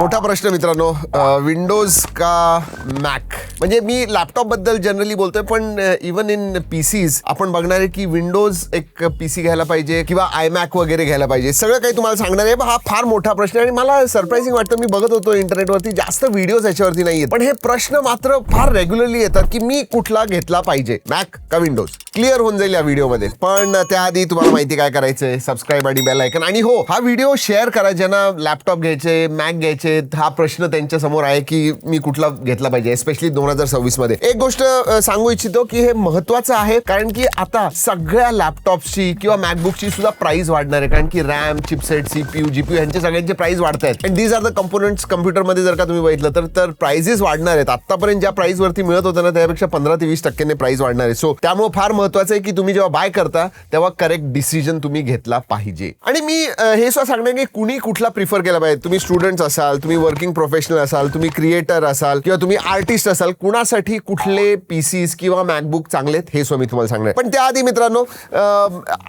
मोठा प्रश्न मित्रांनो. विंडोज़ का मॅक म्हणजे मी लॅपटॉप बद्दल जनरली बोलतोय, पण इवन इन पीसीज आपण बघणार आहे की विंडोज़ एक पीसी घ्यायला पाहिजे किंवा मॅक वगैरे घ्यायला पाहिजे. सगळं काही तुम्हाला सांगणार आहे. हा फार मोठा प्रश्न आहे आणि मला सरप्राइझिंग वाटतं, मी बघत होतो इंटरनेटवरती जास्त व्हिडिओज याच्यावरती नाही पण हे प्रश्न मात्र फार रेग्युलरली येतात की मी कुठला घेतला पाहिजे मॅक का विंडोज़ क्लिअर होऊन जाईल या व्हिडिओमध्ये पण, त्याआधी तुम्हाला माहिती काय करायचंय. सबस्क्राईब आणि बेल ऐकन आणि हो, हा व्हिडिओ शेअर करा ज्यांना लॅपटॉप घ्यायचे मॅक घ्यायचे हा प्रश्न त्यांच्यासमोर आहे की मी कुठला घेतला पाहिजे स्पेशली दोन हजार सव्वीसमध्ये. एक गोष्ट सांगू इच्छितो की हे महत्वाचं आहे कारण की आता सगळ्या लॅपटॉपची किंवा मॅकबुकची सुद्धा प्राइस वाढणार आहे. कारण की रॅम चिपसेट सीपीयू जीपीयू यांचे सगळ्यांचे प्राइस वाढत आहेत. And these are the components कम्प्युटरमध्ये जर का तुम्ही बघितलं तर तर प्राइजेस वाढणार आहेत. आतापर्यंत ज्या प्राइस वरती मिळत होतं ना त्यापेक्षा पंधरा ते वीस टक्क्याने प्राइस वाढणार आहे. सो त्यामुळे फार महत्वाचं आहे की तुम्ही जेव्हा बाय करता तेव्हा करेक्ट डिसिजन तुम्ही घेतला पाहिजे. आणि मी हे सुद्धा सांगणार की कुणी कुठला प्रिफर केला पाहिजे. तुम्ही स्टुडंट असाल तुम्ही वर्किंग प्रोफेशनल असाल तुम्ही क्रिएटर असाल किंवा तुम्ही आर्टिस्ट असाल कुणासाठी कुठले पीसीस किंवा मॅकबुक चांगले आहेत हे सुद्धा मी तुम्हाला सांगणार. पण त्याआधी मित्रांनो अ,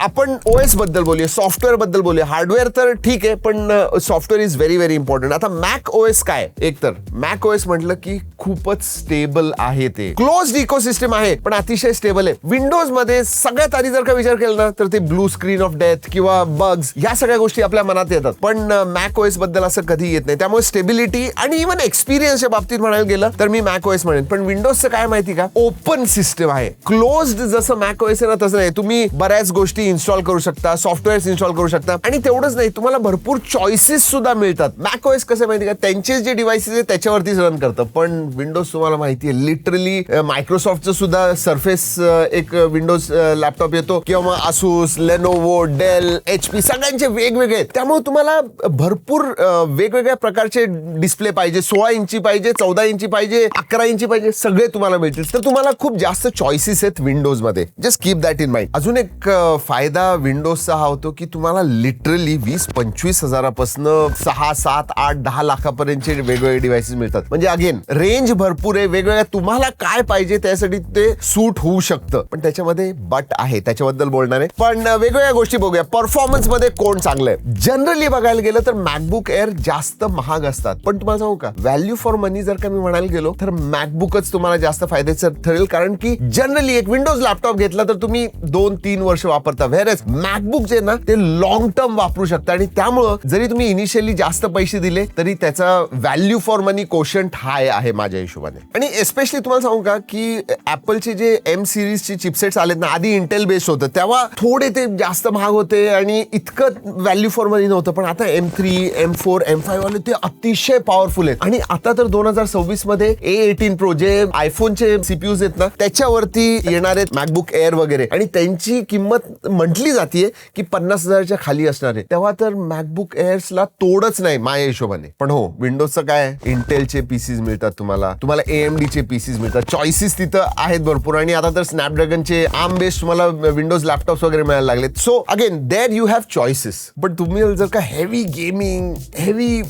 आपण ओएस बद्दल बोलूया सॉफ्टवेअर बद्दल बोलूया. हार्डवेअर तर ठीक आहे पण software is very very important आता मॅक ओएस काय? एक तर मॅक ओएस म्हटलं की खूपच स्टेबल आहे ते. क्लोज इकोसिस्टम आहे पण अतिशय स्टेबल आहे. विंडोज़ मध्ये सगळ्यात आधी जर का विचार केला ना तर ते ब्लू स्क्रीन ऑफ़ डेथ किंवा बग्स या सगळ्या गोष्टी आपल्या मनात येतात. पण मॅक ओएस बद्दल असं कधी येत नाही. त्यामुळे स्टेबिलिटी आणि इव्हन एक्सपिरियन्सच्या बाबतीत म्हणायला गेलं तर मी मॅक ओएस म्हणेन. पण विंडोजचं काय माहिती का? ओपन सिस्टम आहे. क्लोज्ड जसं मॅक ओएस आहे ना, तसं नाही. तुम्ही बऱ्याच गोष्टी इन्स्टॉल करू शकता सॉफ्टवेअर इन्स्टॉल करू शकता. आणि तेवढंच नाही, तुम्हाला भरपूर चॉईसेस सुद्धा मिळतात. मॅक ओएस कसं माहिती का? त्यांचे जे डिव्हाइसेस आहे त्याच्यावरतीच रन करतं. पण विंडोज़ तुम्हाला माहिती आहे लिटरली मायक्रोसॉफ्टचं सुद्धा सरफेस एक विंडोज़ लॅपटॉप येतो. किंवा मग Asus Lenovo Dell H P सगळ्यांचे वेगवेगळे त्यामुळे तुम्हाला भरपूर वेगवेगळ्या प्रकारचे डिस्प्ले पाहिजे सोळा इंची पाहिजे चौदा इंची पाहिजे अकरा इंची पाहिजे सगळे तुम्हाला मिळतील. तर तुम्हाला खूप जास्त चॉईसेस आहेत विंडोजमध्ये. Just keep that in mind अजून एक फायदा विंडोजचा हा होतो की तुम्हाला लिटरली वीस पंचवीस हजारापासून सहा सात आठ दहा लाखापर्यंतचे वेगवेगळे डिव्हाइसेस मिळतात. म्हणजे अगेन रेंज भरपूर आहे. वेगवेगळ्या तुम्हाला काय पाहिजे त्यासाठी ते सूट होऊ शकतं. पण त्याच्यामध्ये बट आहे. त्याच्याबद्दल बोलणार आहे. पण वेगवेगळ्या गोष्टी बघूया. परफॉर्मन्समध्ये कोण चांगलं आहे? जनरली बघायला गेलं तर मॅकबुक एअर जास्त महाग असतात. पण तुम्हाला सांगू का? व्हॅल्यू फॉर मनी जर का मी म्हणायला गेलो, तर मॅकबुकच तुम्हाला जास्त फायद्याचं ठरेल. कारण की जनरली एक विंडोज़ लॅपटॉप घेतला तर तुम्ही दोन, तीन वर्ष वापरता. व्हेरच मॅकबुक जे ना, ते लॉंग टर्म वापरू शकता. आणि त्यामुळं जरी तुम्ही इनिशियली जास्त पैसे दिले, तरी त्याचा value for money quotient high आहे माझ्या हिशोबाने. आणि एस्पेशली तुम्हाला सांगू का, की ऍपलचे जे एम सिरीजचे चिपसेट्स आलेत ना, आधी इंटेल बेस्ड होतं. तेव्हा थोडे ते जास्त महाग होते आणि इतकं व्हॅल्यू फॉर मनी नव्हतं. पण आता M three M four M five वाले ते अतिशय पॉवरफुल आहेत. आणि आता तर दोन हजार सव्वीसमध्ये ए एटीन प्रो जे आयफोनचे सीपीयूज आहेत ना त्याच्यावरती येणार आहेत मॅकबुक एअर वगैरे. आणि त्यांची किंमत म्हटली जाते की पन्नास हजारच्या खाली असणार आहे. तेव्हा तर मॅकबुक एअर्सला तोडच नाही माझ्या हिशोबाने. पण हो विंडोजचं काय इंटेलचे पीसीज मिळतात तुम्हाला. तुम्हाला एएमडी चे पीसीज मिळतात. चॉईसेस तिथं आहेत भरपूर. आणि आता तर स्नॅपड्रॅगनचे आर्म बेस्ड तुम्हाला विंडोज लॅपटॉप्स वगैरे मिळायला लागलेत. So again there you have choices but तुम्ही जर का हेवी गेमिंग हेवी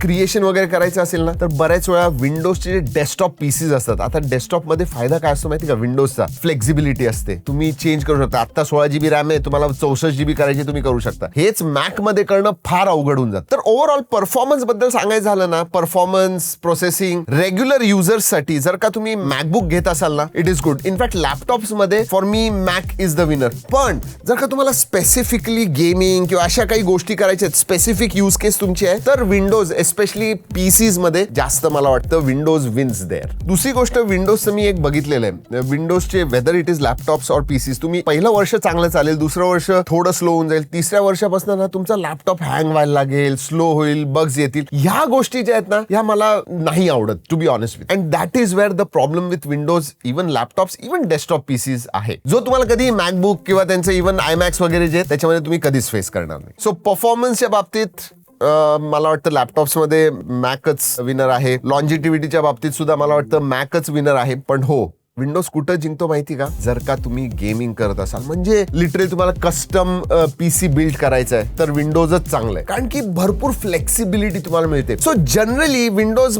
क्रिएशन वगैरे करायचं असेल ना, तर बऱ्याच वेळा विंडोजचे जे डेस्कटॉप पीसीज असतात, आता डेस्कटॉप मध्ये फ़ायदा काय असतो माहिती का? विंडोजचा फ्लेक्झिबिलिटी असते. तुम्ही चेंज करू शकता. आता सोळा जीबी रॅम आहे, तुम्हाला चौसष्ट जीबी करायची तुम्ही करू शकता. हेच मॅक मध्ये करणं फार अवघड होऊन जातं. तर ओव्हरऑल परफॉर्मन्स बद्दल सांगायचं झालं ना परफॉर्मन्स प्रोसेसिंग रेग्युलर युजर्स साठी जर का तुम्ही मॅकबुक घेत असाल ना it is good in fact laptops मध्ये for me Mac is the winner पण जर का तुम्हाला स्पेसिफिकली गेमिंग किंवा अशा काही गोष्टी करायच्या स्पेसिफिक यूज़ केस तुमची आहे, तर विंडोज़ एस्पेशली पीसीज मध्ये जास्त मला वाटतं विंडोज़ विन्स देअर दुसरी गोष्ट विंडोजचं मी एक बघितलेलं आहे. विंडोजचे वेदर इट इज़ लॅपटॉप्स और पीसीज तुम्ही पहिलं वर्ष चांगलं चालेल, दुसरं वर्ष थोडं स्लो होऊन जाईल, तिसऱ्या वर्षापासून ना तुमचा लॅपटॉप हँग व्हायला लागेल स्लो होईल बग्स येतील. ह्या गोष्टी ज्या आहेत ना, ह्या मला नाही आवडत to be honest with and that is where the problem with Windows even laptops even desktop PCs आहे. जो तुम्हाला कधी मॅकबुक किंवा त्यांचं इव्हन आयमॅक्स वगैरे जे त्याच्यामध्ये तुम्ही कधीच फेस करणार नाही. सो परफॉर्मन्सच्या बाबतीत मला वाटतं लॅपटॉप्समध्ये मॅकच विनर आहे. लॉन्जिटिव्हिटीच्या बाबतीत सुद्धा मला वाटतं मॅकच विनर आहे. पण हो विंडोज कुठं जिंकतो माहिती का? जर का तुम्ही गेमिंग करत असाल म्हणजे लिटरली तुम्हाला कस्टम पीसी बिल्ड करायचं आहे तर विंडोजच चांगलं आहे कारण की भरपूर फ्लेक्सिबिलिटी तुम्हाला मिळते. सो जनरली विंडोज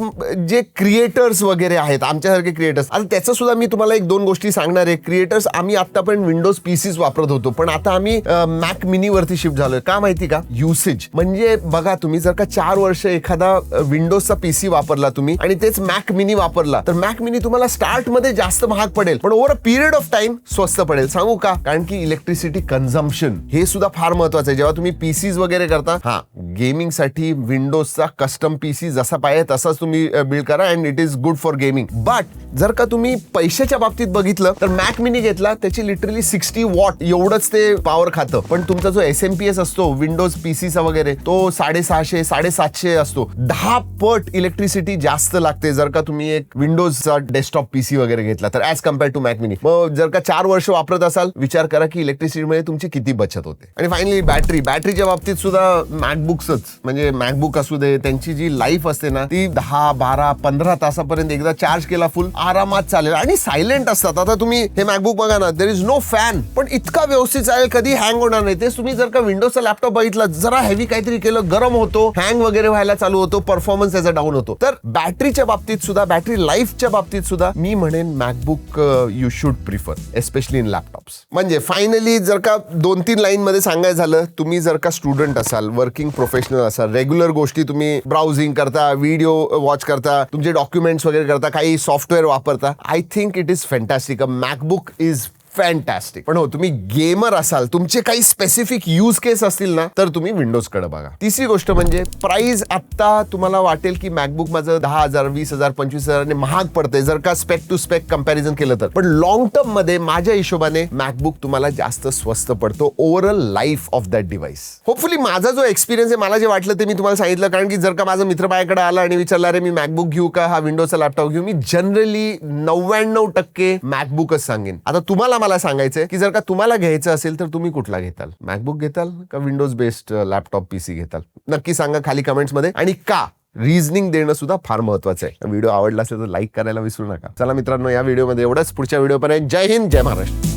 जे क्रिएटर्स वगैरे आहेत आमच्यासारखे क्रिएटर्स आता त्याचं सुद्धा मी तुम्हाला एक दोन गोष्टी सांगणार आहे. क्रिएटर्स आम्ही आतापर्यंत विंडोज पीसीच वापरत होतो पण आता आम्ही मॅक मिनी वरती शिफ्ट झालोय. का माहिती का? युसेज म्हणजे बघा तुम्ही जर का चार वर्ष एखादा विंडोजचा पीसी वापरला तुम्ही आणि तेच मॅक मिनी वापरला तर मॅक मिनी तुम्हाला स्टार्टमध्ये जास्त महाग पडेल. पण over a period of time स्वस्त पडेल. सांगू का? कारण की इलेक्ट्रिसिटी कन्झम्पन हे सुद्धा फार महत्वाचं आहे. जेव्हा तुम्ही पीसीज वगैरे करता, हा गेमिंग साठी विंडोजचा कस्टम पीसी जसा पाहिजे तसाच तुम्ही बिल्ड करा and it is good for gaming but जर का तुम्ही पैशाच्या बाबतीत बघितलं, तर मॅक मिनी घेतला, त्याची लिटरली सिक्स्टी वॉट एवढंच ते पॉवर खातं. पण तुमचा जो एस एम पी एस असतो विंडोज़ पीसीचा वगैरे तो साडेसहाशे, साडेसातशे असतो. दहा पट इलेक्ट्रिसिटी जास्त लागते. जर का तुम्ही एक विंडोजचा डेस्कटॉप पीसी वगैरे घेतला तर as compare to Mac mini मग जर का चार वर्ष वापरत असाल विचार करा की इलेक्ट्रिसिटीमुळे तुमची किती बचत होते. आणि फायनली बॅटरी बॅटरीच्या बाबतीत सुद्धा मॅकबुक्सच म्हणजे मॅकबुक असू दे त्यांची जी लाईफ असते ना ती दहा बारा पंधरा तासापर्यंत एकदा चार्ज केला फुल आरामात चालेल. आणि सायलेंट असतात. आता तुम्ही हे मॅकबुक बघा ना देर इज नो फॅन पण इतका व्यवस्थित चालेल कधी हँग होणार नाही. तेच तुम्ही जर का विंडोजचा लॅपटॉप बघितला जरा हेवी काहीतरी केलं गरम होतो हँग वगैरे व्हायला चालू होतो परफॉर्मन्स त्याचा डाऊन होतो. तर बॅटरीच्या बाबतीत सुद्धा बॅटरी लाईफच्या बाबतीत सुद्धा मी म्हणेन MacBook you should prefer especially in laptops म्हणजे फायनली जर का दोन तीन लाईनमध्ये सांगायचं झालं, तुम्ही जर का स्टुडंट असाल वर्किंग प्रोफेशनल असाल रेग्युलर गोष्टी तुम्ही ब्राउझिंग करता व्हिडिओ वॉच करता, तुमचे डॉक्युमेंट्स वगैरे करता, काही सॉफ्टवेअर वापरता I think it is fantastic a MacBook is fantastic पण हो, तुम्ही गेमर असाल, तुमचे काही स्पेसिफिक यूज़ केस असतील ना, तर तुम्ही विंडोज़ कडे बघा. तिसरी गोष्ट म्हणजे प्राइस आता तुम्हाला वाटेल की मॅकबुक माझं दहा हज़ार, वीस हज़ार, पंचवीस हजाराने महाग पडते जर का स्पेक टू स्पेक कम्पॅरिझन केलं तर. पण लॉंग टर्म मध्ये, माझ्या हिशोबाने मॅकबुक तुम्हाला जास्त स्वस्त पडतो overall life of that device hopefully माझा जो एक्सपिरियन्स आहे, मला जे वाटलं ते मी तुम्हाला सांगितलं. कारण की जर का माझा मित्र माझ्याकडे आला आणि विचारला, अरे, मी मॅकबुक घेऊ का? हा विंडोजचा लॅपटॉप घेऊ. मी जनरली नव्याण्णव टक्के मॅकबुकच सांगेन. आता तुम्हाला मला सांगायचंय की जर का तुम्हाला घ्यायचं असेल तर तुम्ही कुठला घेताल? मॅकबुक घेताल का विंडोज बेस्ड लॅपटॉप पीसी घेताल? नक्की सांगा खाली कमेंट्समध्ये आणि का? रिझनिंग देणं सुद्धा फार महत्वाचं आहे. व्हिडिओ आवडला असेल तर लाईक करायला विसरू नका. चला मित्रांनो या व्हिडिओमध्ये एवढंच. पुढच्या व्हिडिओपर्यंत जय हिंद जय महाराष्ट्र.